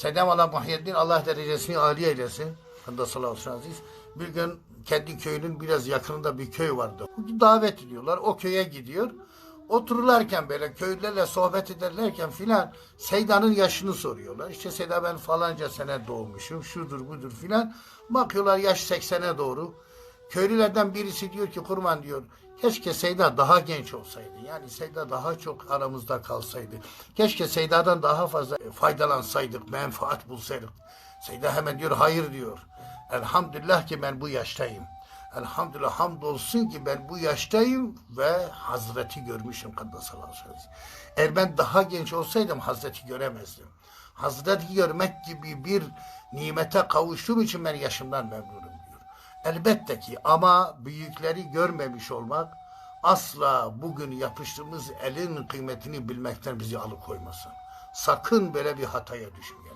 Sedem Allah Muhyiddin Allah derecesini âli eylesin. Sallallahu aleyhi ve sellem. Bir gün kendi köyünün biraz yakınında bir köy vardı. Davet ediyorlar. O köye gidiyor. Otururlarken böyle köylülerle sohbet ederlerken filan Seyda'nın yaşını soruyorlar. İşte Seyda ben falanca sene doğmuşum. Şudur budur filan. Bakıyorlar yaş 80'e doğru. Köylülerden birisi diyor ki kurban diyor keşke Seyda daha genç olsaydı. Yani Seyda daha çok aramızda kalsaydı. Keşke Seyda'dan daha fazla faydalansaydık, menfaat bulsaydık. Seyda hemen diyor hayır diyor. Elhamdülillah ki ben bu yaştayım. Elhamdülillah hamdolsun ki ben bu yaştayım ve Hazreti görmüşüm Kaddesallahu aleyhi. Eğer ben daha genç olsaydım Hazreti göremezdim. Hazreti görmek gibi bir nimete kavuştuğum için ben yaşımdan memnunum. Elbette ki ama büyükleri görmemiş olmak asla bugün yapıştığımız elin kıymetini bilmekten bizi alıkoymasın. Sakın böyle bir hataya düşmeyelim.